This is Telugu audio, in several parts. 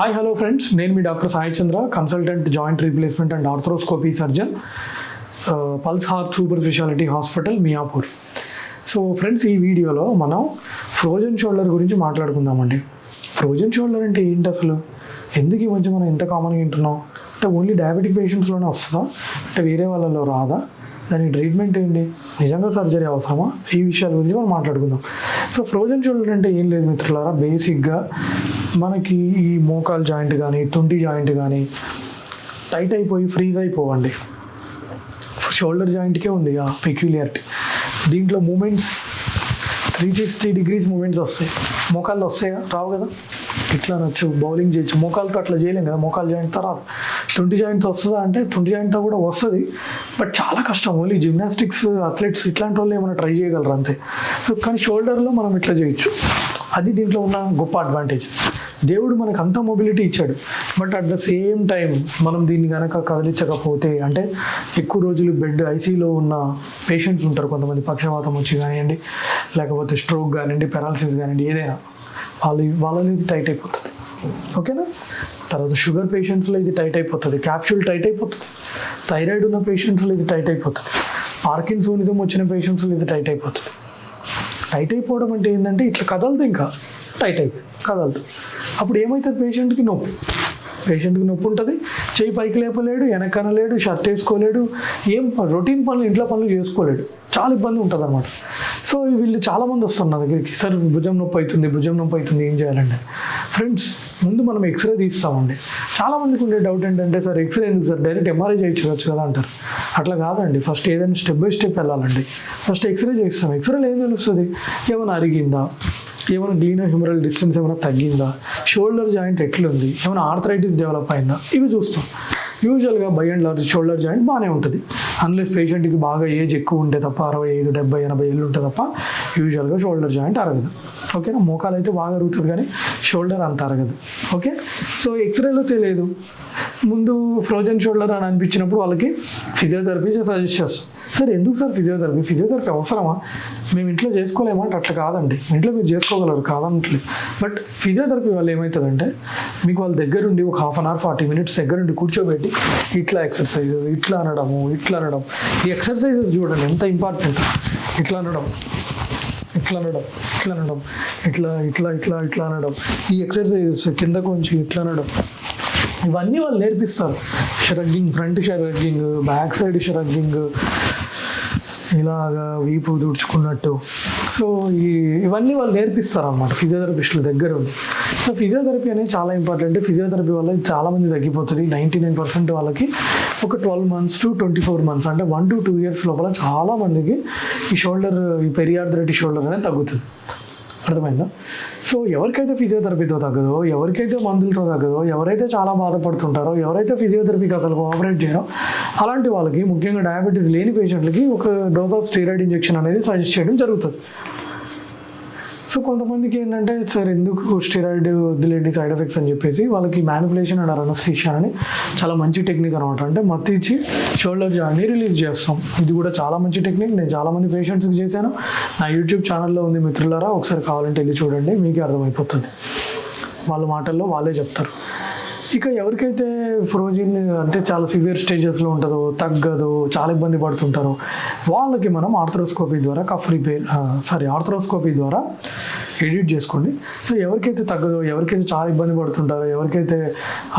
హాయ్ హలో ఫ్రెండ్స్ నేను మీ doctor Sai Chandra consultant joint replacement and arthroscopy surgeon pulse heart super speciality hospital Miyapur. So friends ఈ వీడియోలో మనం ఫ్రోజన్ షోల్డర్ గురించి మాట్లాడుకుందామండి. ఫ్రోజన్ షోల్డర్ అంటే ఏంటి అసలు? ఎందుకు ఈ మధ్య మనం ఎంత కామన్గా వింటున్నాం అంటే ఓన్లీ డయాబెటిక్ పేషెంట్స్లోనే వస్తుందా? అంటే వేరే వాళ్ళలో రాదా? దానికి ట్రీట్మెంట్ ఏంటి? నిజంగా సర్జరీ అవసరమా? ఈ విషయాల గురించి మనం మాట్లాడుకుందాం. సో ఫ్రోజన్ షోల్డర్ అంటే ఏం లేదు మిత్రులారా బేసిక్గా మనకి ఈ మోకాల్ జాయింట్ కానీ తుంటి జాయింట్ కానీ టైట్ అయిపోయి ఫ్రీజ్ అయిపోవండి. షోల్డర్ జాయింట్కే ఉంది ఆ పెక్యులియారిటీ దీంట్లో movements three sixty degrees movements వస్తాయి. మోకాళ్ళు వస్తాయా? రావు కదా. ఇట్లా నచ్చు బౌలింగ్ చేయొచ్చు. మోకాలతో అట్లా చేయలేం కదా. మోకాలు జాయింట్తో రాదు. తుంటి జాయింట్తో వస్తుందా అంటే తుంటి జాయింట్తో కూడా వస్తుంది. బట్ చాలా కష్టం. ఓన్లీ జిమ్నాస్టిక్స్ అథ్లెట్స్ ఇట్లాంటి వాళ్ళు ఏమైనా ట్రై చేయగలరు అంతే. సో కానీ షోల్డర్లో మనం ఇట్లా చేయొచ్చు. అది దీంట్లో ఉన్న గొప్ప అడ్వాంటేజ్ దేవుడు మనకు అంత మొబిలిటీ ఇచ్చాడు. But at the same time మనం దీన్ని కనుక కదిలించకపోతే అంటే ఎక్కువ రోజులు బెడ్ ఐసీలో ఉన్న పేషెంట్స్ ఉంటారు కొంతమంది. పక్షవాతం వచ్చి కానివ్వండి లేకపోతే స్ట్రోక్ కానివ్వండి పెరాలసిస్ కానివ్వండి ఏదైనా. వాళ్ళు వాళ్ళని ఇది టైట్ అయిపోతుంది. ఓకేనా తర్వాత షుగర్ పేషెంట్స్లో ఇది టైట్ అయిపోతుంది. క్యాప్సూల్ టైట్ అయిపోతుంది. థైరాయిడ్ ఉన్న పేషెంట్స్లో ఇది టైట్ అయిపోతుంది. పార్కిన్సోనిజం వచ్చిన పేషెంట్స్లో ఇది టైట్ అయిపోతుంది. టైట్ అయిపోవడం అంటే ఏంటంటే ఇట్లా కదలదు ఇంకా. టైట్ అయిపోయింది కదలదు. అప్పుడు ఏమవుతుంది పేషెంట్కి? నొప్పి. పేషెంట్కి నొప్పి ఉంటుంది. చేయి పైకి లేపలేడు వెనకనలేడు షర్ట్ వేసుకోలేడు ఏం రొటీన్ పనులు ఇంట్లో పనులు చేసుకోలేడు. చాలా ఇబ్బంది ఉంటుంది అనమాట సో వీళ్ళు చాలామంది వస్తారు నా దగ్గరికి. సార్ భుజం నొప్పి అవుతుంది భుజం నొప్పి అవుతుంది ఏం చేయాలండి? ఫ్రెండ్స్ ముందు మనం ఎక్స్రే తీస్తామండి. చాలామందికి ఉండే డౌట్ ఏంటంటే సార్ ఎక్స్రే ఎందుకు సార్? డైరెక్ట్ ఎంఆర్ఐ చేయించవచ్చు కదా అంటారు. అట్లా కాదండి. ఫస్ట్ ఏదైనా స్టెప్ బై స్టెప్ వెళ్ళాలండి. ఫస్ట్ ఎక్స్రే చేస్తాం ఎక్స్రేలో ఏం తెలుస్తుంది? ఏమైనా అరిగిందా? ఏమైనా గ్లీనో హ్యూమరల్ డిస్టెన్స్ ఏమైనా తగ్గిందా? షోల్డర్ జాయింట్ ఎట్లుంది? ఏమైనా ఆర్థరైటిస్ డెవలప్ అయిందా? ఇవి చూస్తాం. యూజువల్గా by and large shoulder joint బాగానే ఉంటుంది. అన్లెస్ పేషెంట్కి బాగా ఏజ్ ఎక్కువ ఉంటే తప్ప అరవై ఐదు డెబ్బై ఎనభై ఏళ్ళు ఉంటే తప్ప యూజువల్గా షోల్డర్ జాయింట్ అరగదు. ఓకేనా మోకాలు అయితే బాగా అరుగుతుంది కానీ షోల్డర్ అంత అరగదు. ఓకే సో ఎక్స్రేలో తెలియదు. ముందు ఫ్రోజన్ షోల్డర్ అని అనిపించినప్పుడు వాళ్ళకి ఫిజియోథెరపీ సజెస్ట్ చేస్తాం. సార్ ఎందుకు సార్ ఫిజియోథెరపీ ఫిజియోథెరపీ అవసరమా? మేము ఇంట్లో చేసుకోలేమా అంటే అట్లా కాదండి. ఇంట్లో మీరు చేసుకోగలరు కాదనట్లేదు బట్ ఫిజియోథెరపీ వల్ల ఏమవుతుందంటే మీకు వాళ్ళ దగ్గరుండి ఒక half an hour forty minutes దగ్గరుండి కూర్చోబెట్టి ఇట్లా ఎక్సర్సైజ్ ఇట్లా అనడము ఇట్లా అనడం. ఈ ఎక్సర్సైజెస్ చూడండి ఎంత ఇంపార్టెంట్. ఇట్లా అనడం ఇట్లా అనడం ఇట్లా అనడం ఇట్లా ఇట్లా ఇట్లా ఇట్లా అనడం. ఈ ఎక్సర్సైజెస్ కింద కొంచెం ఇట్లా అనడం. ఇవన్నీ వాళ్ళు నేర్పిస్తారు. Shrugging front shrugging back side shrugging ఇలాగా వీపు దుడుచుకున్నట్టు. సో ఈ ఇవన్నీ వాళ్ళు నేర్పిస్తారు అనమాట ఫిజియోథెరపిస్టుల దగ్గర ఉంది సో ఫిజియోథెరపీ అనేది చాలా ఇంపార్టెంట్. ఫిజియోథెరపీ వల్ల చాలా మంది తగ్గిపోతుంది. నైంటీ నైన్ పర్సెంట్ వాళ్ళకి ఒక twelve months to twenty four months అంటే వన్ టు టూ ఇయర్స్ లోపల చాలా మందికి ఈ షోల్డర్ ఈ పెరియార్థరైటిస్ షోల్డర్ అనేది తగ్గుతుంది. అర్థమైందా? సో ఎవరికైతే ఫిజియోథెరపీతో తగ్గదో ఎవరికైతే మందులతో తగ్గదో ఎవరైతే చాలా బాధపడుతుంటారో ఎవరైతే ఫిజియోథెరపీకి అసలు కోఆపరేట్ చేయరో అలాంటి వాళ్ళకి ముఖ్యంగా డయాబెటీస్ లేని పేషెంట్లకి ఒక డోస్ ఆఫ్ స్టీరాయిడ్ ఇంజెక్షన్ అనేది సజెస్ట్ చేయడం జరుగుతుంది. సో కొంతమందికి ఏంటంటే సార్ ఎందుకు స్టెరాయిడ్ వద్దులేండి సైడ్ ఎఫెక్ట్స్ అని చెప్పేసి వాళ్ళకి మ్యానిపులేషన్ అండ్ అనస్థిషియా అని చాలా మంచి టెక్నిక్ అనమాట అంటే మత్తి ఇచ్చి షోల్డర్ జాయిన్ని రిలీజ్ చేస్తాం. ఇది కూడా చాలా మంచి టెక్నిక్ నేను చాలా మంది పేషెంట్స్కి చేశాను. నా యూట్యూబ్ ఛానల్లో ఉంది మిత్రులారా ఒకసారి కావాలంటే వెళ్ళి చూడండి మీకే అర్థమైపోతుంది. వాళ్ళ మాటల్లో వాళ్ళే చెప్తారు. ఇక ఎవరికైతే ఫ్రోజిన్ అంటే చాలా సివియర్ స్టేజెస్లో ఉంటుందో తగ్గదు చాలా ఇబ్బంది పడుతుంటారో వాళ్ళకి మనం ఆర్థరోస్కోపీ ద్వారా కఫ్ రిపేర్ సారీ ఆర్థరోస్కోపీ ద్వారా ఎడిట్ చేసుకోండి. సో ఎవరికైతే తగ్గదో ఎవరికైతే చాలా ఇబ్బంది పడుతుంటారో ఎవరికైతే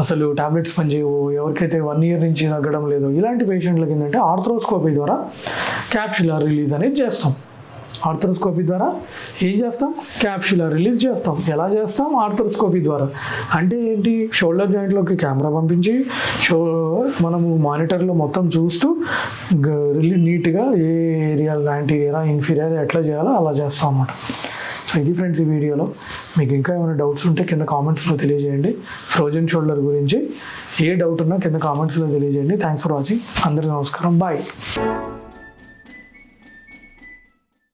అసలు టాబ్లెట్స్ పనిచేయవు ఎవరికైతే వన్ ఇయర్ నుంచి తగ్గడం లేదో ఇలాంటి పేషెంట్లకి ఏంటంటే ఆర్థరోస్కోపీ ద్వారా క్యాప్షులర్ రిలీజ్ అనేది చేస్తాం. ఆర్థరోస్కోపీ ద్వారా ఏం చేస్తాం? క్యాప్షులర్ రిలీజ్ చేస్తాం. ఎలా చేస్తాం? ఆర్థరోస్కోపీ ద్వారా. అంటే ఏంటి? షోల్డర్ జాయింట్లోకి కెమెరా పంపించి షో మనము మానిటర్లో మొత్తం చూస్తూ నీట్గా ఏ ఏరియా యాంటీరియా ఇన్ఫీరియర్ ఎట్లా చేయాలో అలా చేస్తాం అన్నమాట. సో ఇది ఫ్రెండ్స్ ఈ వీడియోలో. మీకు ఇంకా ఏమైనా డౌట్స్ ఉంటే కింద కామెంట్స్లో తెలియజేయండి. ఫ్రోజన్ షోల్డర్ గురించి ఏ డౌట్ ఉన్నా కింద కామెంట్స్లో తెలియజేయండి. Thanks for watching. అందరికీ నమస్కారం. బాయ్.